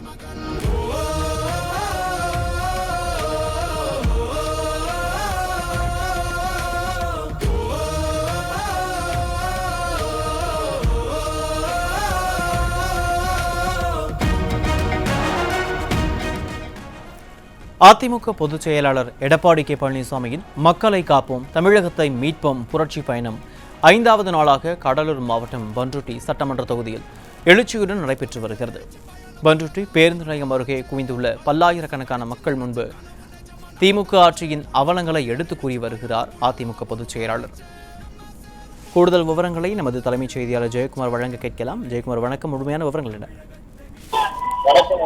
அதிமுக பொதுச் செயலாளர் எடப்பாடி கே பழனிசாமியின் மக்களை காப்போம் தமிழகத்தை மீட்போம் புரட்சி பயணம். ஐந்தாவது நாளாக கடலூர் மாவட்டம் பன்ருட்டி சட்டமன்ற தொகுதியில் எழுச்சியுடன் நடைபெற்று வருகிறது. பண்ருட்டி பேருந்து நிலையம் அருகே குவிந்துள்ள பல்லாயிரக்கணக்கான மக்கள் முன்பு திமுக ஆட்சியின் அவலங்களை எடுத்து கூறி வருகிறார் அதிமுக பொதுச் செயலாளர். கூடுதல் விவரங்களை நமது தலைமைச் செய்தியாளர் ஜெயக்குமார் வழங்க கேட்கலாம். ஜெயக்குமார் வணக்கம். முழுமையான விவரங்கள் என்ன? அனைத்து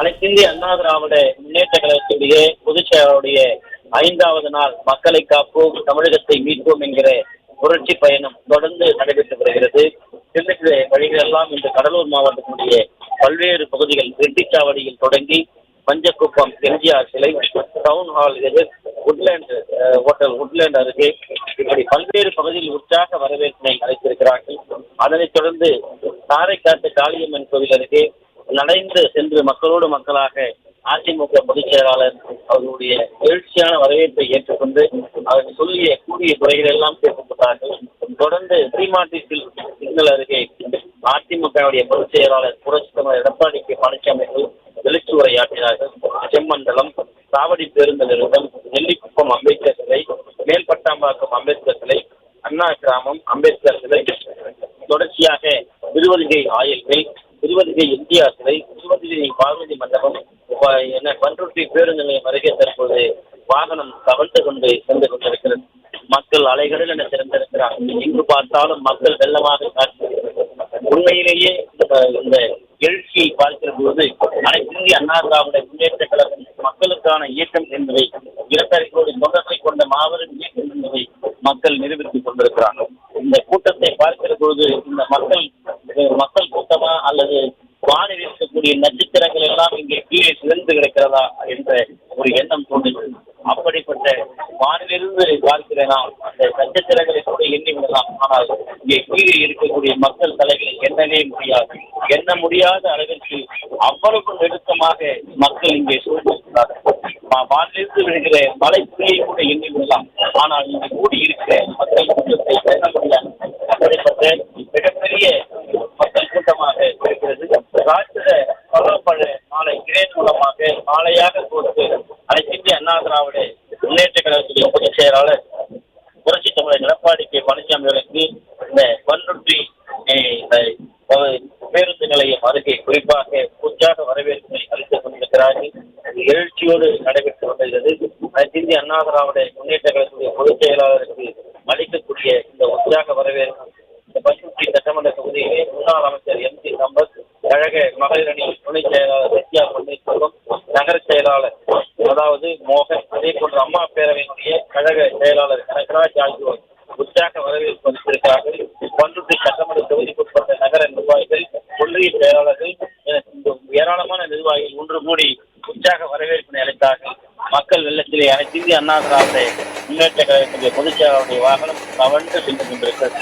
அனைத்திந்திய அண்ணா திராவிட முன்னேற்ற கழகத்துடைய பொதுச் செயலாளருடைய ஐந்தாவது நாள் மக்களை காப்போம் தமிழகத்தை மீட்போம் என்கிற புரட்சி பயணம் தொடர்ந்து நடைபெற்று வருகிறது. சென்னைக்கு வழிகளெல்லாம் இன்று கடலூர் மாவட்டத்தினுடைய பல்வேறு பகுதிகள் ரெட்டிச்சாவடியில் தொடங்கி மஞ்சக்குப்பம் எம்ஜிஆர் சிலை டவுன் ஹால் எதிர் உட்லேண்ட் ஹோட்டல் உட்லேண்ட் அருகே இப்படி பல்வேறு பகுதியில் உற்சாக வரவேற்பினை அளித்திருக்கிறார்கள். அதனைத் தொடர்ந்து காரைக்காட்டு காளியம்மன் கோவில் அருகே நடைந்து சென்று மக்களோடு மக்களாக அதிமுக பொதுச் செயலாளர் அவர்களுடைய எழுச்சியான வரவேற்பை ஏற்றுக்கொண்டு அவர் சொல்லிய கூடிய குறைகள் எல்லாம் கேட்கப்பட்டார்கள் தொடர்ந்து ஸ்ரீமாட்டி சிக்னல் அருகே அதிமுகவுடைய பொதுச் செயலாளர் புரட்சி தமிழர் எடப்பாடி கே பழனிசாமி அவர்கள் எழுச்சி உரையாற்றினார்கள். செம்மண்டலம் சாவடி பேருந்து நிறுவனம் நெல்லிக்குப்பம் அம்பேத்கர் சிலை மேல்பட்டாம்பாக்கம் அம்பேத்கர் சிலை அண்ணா கிராமம் அம்பேத்கர் சிலை. தொடர்ச்சியாக திருவருகை ஆயில் மில் திருவதிகை சிலை திருவருகை பார்வதி மண்டபம் என பன்ருட்டி பேருந்து நிலையம் அருகே தற்போது வாகனம் கவர்ந்து கொண்டு சென்று கொண்டிருக்கிறது. மக்கள் அலைகளில் என திறந்திருக்கிறார் எங்கு பார்த்தாலும் மக்கள் வெள்ளமாக காட்சி உண்மையிலேயே இந்த- இந்த எழுச்சியை பார்க்கிற போது அனைத்து இந்திய அண்ணா திராவிட முன்னேற்ற கழகம் மக்களுக்கான இயக்கம் என்பதை இரண்டரை கோடி கொண்ட மாபெரும் இயக்கம் என்பதை மக்கள் நிரூபித்துக் கொண்டிருக்கிறார்கள். இந்த கூட்டத்தை பார்க்கிற பொழுது இந்த மக்கள் மக்கள் கூட்டமா அல்லது வானில் இருக்கக்கூடிய நட்சத்திரங்கள் எல்லாம் இங்கே கீழே சிறந்து கிடக்கிறதா என்ற ஒரு எண்ணம் தோன்றுகிறது அப்படிப்பட்ட வானிலிருந்து பார்க்கிற நாம் அந்த நட்சத்திரங்களை கூட எண்ணி விடலாம் ஆனால் இங்கே கீழே இருக்கக்கூடிய மக்கள் தலைகளை எண்ணவே முடியாது. எண்ண முடியாத அளவிற்கு அவ்வளவு நெருக்கமாக மக்கள் இங்கே சூழ்ந்திருக்கிறார்கள். வானிலிருந்து விழுகிற மலை துளியை கூட எண்ணி விடலாம் ஆனால் இங்கு கூடி இருக்கிற மக்கள் கூட்டத்தை எண்ண முடியாது. அப்படிப்பட்ட மிகப்பெரிய மக்கள் கூட்டமாக இருக்கிறது. ராட்சத பழப்பழ நாளை கிரேன் மூலமாக மாலையாக கொடுத்து இந்திய அண்ணா திராவிட முன்னேற்ற கழகத்துடைய பொதுச் செயலாளர் புரட்சி தமிழர் எடப்பாடி கே. பழனிசாமி அவர்களுக்கு இந்த பன்ருட்டி பேருந்து நிலையம் அருகே குறிப்பாக உற்சாக வரவேற்பை அளித்துக் கொண்டிருக்கிறார்கள். எழுச்சியோடு நடைபெற்று வருகிறது அனைத்து இந்திய அண்ணா திராவிட முன்னேற்ற கழகத்துடைய பொதுச் செயலாளருக்கு அளிக்கக்கூடிய இந்த உற்சாக வரவேற்பு இந்த பன்ருட்டி சட்டமன்ற தொகுதியிலே முன்னாள் அமைச்சர் எம். சி. சம்பத் கழக மகளிர் அணி துணை செயலாளர் நித்யா பன்னீர்செல்வம் நகர செயலாளர் அதாவது மோகன் அதே போன்ற அம்மா பேரவையினுடைய கழக செயலாளர் கனகராஜ் ஆகியோர் உற்சாக வரவேற்பு அளித்திருக்கிறார்கள். பன்ருட்டி சட்டமன்ற தொகுதிக்குட்பட்ட நகர நிர்வாகிகள் கொள்கை செயலாளர்கள் ஏராளமான நிர்வாகிகள் ஒன்று கூடி உற்சாக வரவேற்பினை அளித்தார்கள். மக்கள் வெள்ளத்திலே அனைத்து இந்திய அண்ணா திராவிட முன்னேற்ற கழகத்துடைய பொதுச் செயலாளருடைய வாகனம் தவழ்ந்து சென்று கொண்டிருக்கிறது.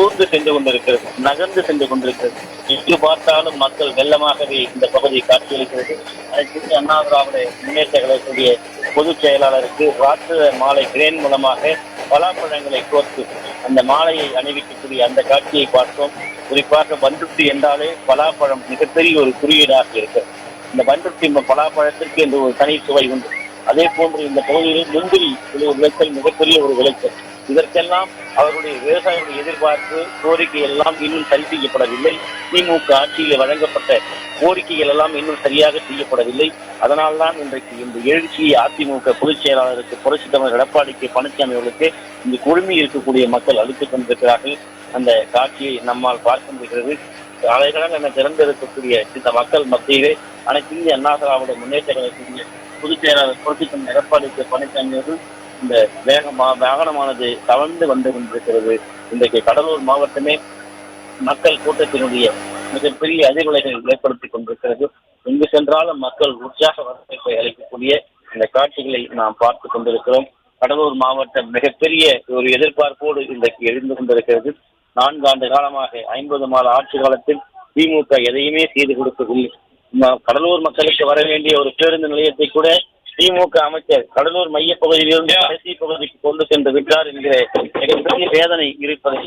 ஊர்ந்து சென்று கொண்டிருக்கிறது. நகர்ந்து சென்று கொண்டிருக்கிறது. எங்கு பார்த்தாலும் மக்கள் வெள்ளமாகவே இந்த பகுதியை காட்சியளிக்கிறது. அனைத்து அண்ணா திராவிட முன்னேற்ற கழகத்துடைய பொதுச் செயலாளருக்கு ராத்திர மாலை கிரேன் மூலமாக பலாப்பழங்களை கோர்த்து அந்த மாலையை அணிவிக்கக்கூடிய அந்த காட்சியை பார்த்தோம். குறிப்பாக பந்துப்தி என்றாலே பலாப்பழம் மிகப்பெரிய ஒரு குறியீடாக இருக்கிறது. இந்த பன்ருட்டி பலாப்பழத்திற்கு என்று ஒரு தனி சுவை உண்டு. அதே போன்று இந்த பகுதியில் முந்திரி விளைச்சல் மிகப்பெரிய ஒரு விளைச்சல் இதற்கெல்லாம் அவருடைய விவசாயிகளுடைய எதிர்பார்ப்பு கோரிக்கை எல்லாம் இன்னும் சரி செய்யப்படவில்லை. திமுக ஆட்சியில் வழங்கப்பட்ட கோரிக்கைகள் எல்லாம் இன்னும் சரியாக செய்யப்படவில்லை. அதனால்தான் இன்றைக்கு இந்த எழுச்சியை அதிமுக பொதுச் செயலாளருக்கு புரட்சி தலைவர் எடப்பாடிக்கு பழனிசாமி அவர்களுக்கு இந்த குழுமி இருக்கக்கூடிய மக்கள் அளித்துக் கொண்டிருக்கிறார்கள் அந்த காட்சியை நம்மால் பார்க்க முடிகிறது. அலைகளால் என திறந்திருக்கக்கூடிய இந்த மக்கள் மத்தியிலே அனைத்து இந்திய அண்ணா திராவிட முன்னேற்ற பொதுச் செயலாளர் புரட்சி தலைவர் எடப்பாடி பழனிசாமி அவர்கள் இந்த வேகமா வாகனமானது தவழ்ந்து வந்து கொண்டிருக்கிறது. இன்றைக்கு கடலூர் மாவட்டமே மக்கள் கூட்டத்தினுடைய மிகப்பெரிய அதிர்வலைகளை ஏற்படுத்திக் கொண்டிருக்கிறது. எங்கு சென்றாலும் மக்கள் உற்சாக வரவேற்பை அளிக்கக்கூடிய இந்த காட்சிகளை நாம் பார்த்து கொண்டிருக்கிறோம். கடலூர் மாவட்டம் மிகப்பெரிய ஒரு எதிர்பார்ப்போடு இன்றைக்கு எழுந்து கொண்டிருக்கிறது. நான்கு ஆண்டு காலமாக ஐம்பது மாத ஆட்சி காலத்தில் திமுக எதையுமே செய்து கொடுக்கவில்லை. கடலூர் மக்களுக்கு வர வேண்டிய ஒரு பேருந்து நிலையத்தை கூட திமுக அமைச்சர் கடலூர் மைய பகுதியிலிருந்து கடைசி பகுதிக்கு கொண்டு சென்று விட்டார் என்கிற மிகப்பெரிய வேதனை இருப்பதை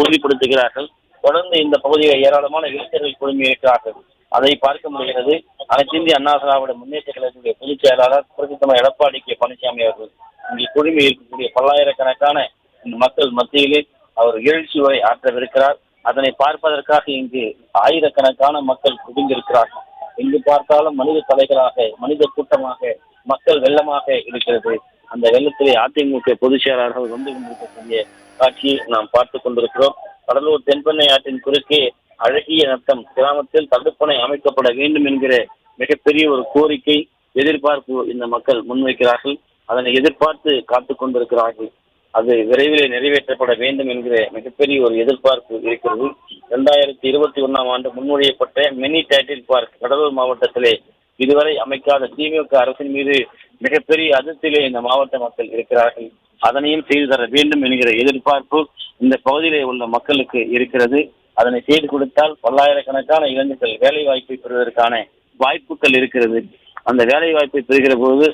உறுதிப்படுத்துகிறார்கள். தொடர்ந்து இந்த பகுதியில் ஏராளமான இளைஞர்கள் குழுமி இருக்கிறார்கள் அதை பார்க்க முடிகிறது. அனைத்து இந்திய அண்ணா திராவிட முன்னேற்ற கழகத்துடைய பொதுச் செயலாளர் பிரசித்தம எடப்பாடி கே. பழனிசாமி அவர்கள் இங்கே குழுமி இருக்கக்கூடிய பல்லாயிரக்கணக்கான இந்த மக்கள் மத்தியிலே அவர் எழுச்சி உரை ஆற்றவிருக்கிறார். அதனை பார்ப்பதற்காக இங்கு ஆயிரக்கணக்கான மக்கள் குவிந்திருக்கிறார்கள். எங்கு பார்த்தாலும் மனித தலைகளாக மனித கூட்டமாக மக்கள் வெள்ளமாக இருக்கிறது. அந்த வெள்ளத்திலே அதிமுக பொதுச் செயலாளர்கள் வந்து கொண்டிருக்கக்கூடிய காட்சியை நாம் பார்த்து கொண்டிருக்கிறோம். கடலூர் தென்பெண்ணை ஆற்றின் குறுக்கே அழகிய நத்தம் கிராமத்தில் தடுப்பணை அமைக்கப்பட வேண்டும் என்கிற மிகப்பெரிய ஒரு கோரிக்கை எதிர்பார்ப்பு இந்த மக்கள் முன்வைக்கிறார்கள். அதனை எதிர்பார்த்து காத்து கொண்டிருக்கிறார்கள். அது விரைவில் நிறைவேற்றப்பட வேண்டும் என்கிற மிகப்பெரிய ஒரு எதிர்பார்ப்பு இருக்கிறது. இரண்டாயிரத்தி இருபத்தி ஒண்ணாம் ஆண்டு முன்மொழியப்பட்ட மினி டைட்டில் பார்க் கடலூர் மாவட்டத்திலே இதுவரை அமைக்காத திமுக அரசின் மீது மிகப்பெரிய அதிர்ச்சியிலே இந்த மாவட்ட மக்கள் இருக்கிறார்கள். அதனையும் செய்து தர வேண்டும் என்கிற எதிர்பார்ப்பு இந்த பகுதியிலே உள்ள மக்களுக்கு இருக்கிறது. அதனை செய்து கொடுத்தால் பல்லாயிரக்கணக்கான இளைஞர்கள் வேலை வாய்ப்பை பெறுவதற்கான வாய்ப்புகள் இருக்கிறது. அந்த வேலை வாய்ப்பை பெறுகிற போது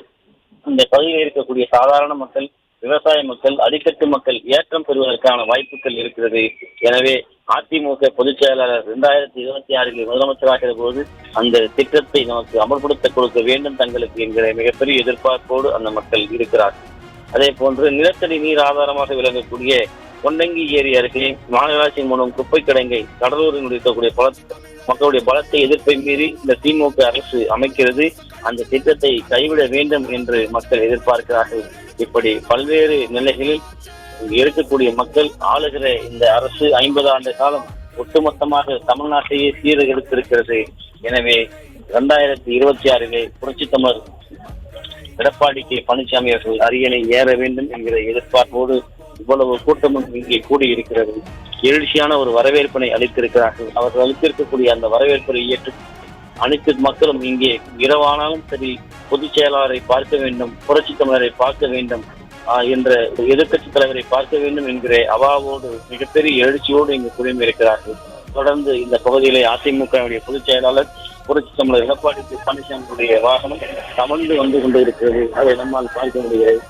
இந்த பகுதியில் இருக்கக்கூடிய சாதாரண மக்கள் விவசாய மக்கள் அடிக்கட்டு மக்கள் ஏற்றம் பெறுவதற்கான வாய்ப்புகள் இருக்கிறது. எனவே அதிமுக பொதுச் செயலாளர் இரண்டாயிரத்தி இருபத்தி ஆறில் முதலமைச்சராகிற போது அந்த திட்டத்தை நமக்கு அமல்படுத்த கொடுக்க வேண்டும் தங்களுக்கு என்கிற மிகப்பெரிய எதிர்பார்ப்போடு அந்த மக்கள் இருக்கிறார்கள். அதே போன்று நிலத்தடி நீர் ஆதாரமாக விளங்கக்கூடிய கொண்டங்கி ஏரி அருகே மாநகராட்சி மூலம் குப்பை கிடங்கை கடலூரில் இருக்கக்கூடிய பல மக்களுடைய பலத்தை எதிர்ப்பை மீறி இந்த திமுக அரசு அமைக்கிறது. அந்த திட்டத்தை கைவிட வேண்டும் என்று மக்கள் எதிர்பார்க்கிறார்கள். இப்படி பல்வேறு நிலைகளில் இருக்கக்கூடிய மக்கள் ஆளுகிற இந்த அரசு ஐம்பது ஆண்டு காலம் ஒட்டுமொத்தமாக தமிழ்நாட்டையே சீரகெடுத்திருக்கிறது. எனவே இரண்டாயிரத்தி இருபத்தி ஆறிலே புரட்சி தமிழர் எடப்பாடி கே பழனிசாமி அவர்கள் அரியணை ஏற வேண்டும் என்கிற எதிர்பார்ப்போடு இவ்வளவு கூட்டமும் இங்கே கூடியிருக்கிறது. எழுச்சியான ஒரு வரவேற்பினை அளித்திருக்கிறார்கள். அவர்கள் அளித்திருக்கக்கூடிய அந்த வரவேற்பை ஏற்று அனைத்து மக்களும் இங்கே இரவானாலும் சரி பொதுச் செயலாளரை பார்க்க வேண்டும் புரட்சி தமிழரை பார்க்க வேண்டும் என்ற எதிர்க்கட்சி தலைவரை பார்க்க வேண்டும் என்கிற அவாவோடு மிகப்பெரிய எழுச்சியோடு இங்கு குழுமி இருக்கிறார்கள் தொடர்ந்து இந்த பகுதியிலே அதிமுகவுடைய பொதுச் செயலாளர் புரட்சி தமிழர் எடப்பாடி பழனிசாமியுடைய வாகனம் தமிழ்ந்து வந்து கொண்டு இருக்கிறது அதை நம்மால் பார்க்க முடிகிறது.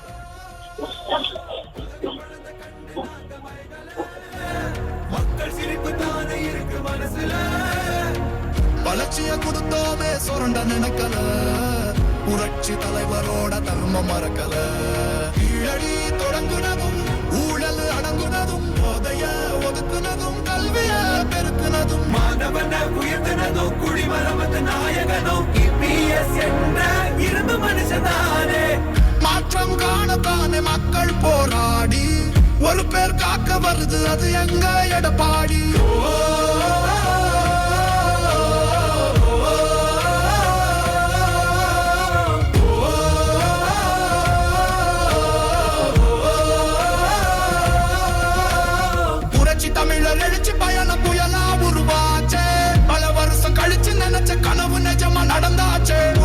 வளர்ச்சிய கொடுத்தோமே சுரண்ட நினைக்கல. புரட்சி தலைவரோட தர்மம் மறக்கல. கீழடி தொடங்குனதும் ஊழல் அடங்குனதும் போதைய ஒதுக்குனதும் கல்விய பெருக்குனதும். மாணவன உயர்த்தினதோ குடிமரமத்து நாயகனோ இபிஎஸ் என்ற இரும்பு மனுஷதானே மாற்றம் காணத்தானே மக்கள் போராடி. ஒரு பேர் காக்க வருது அது எங்க எடப்பாடி?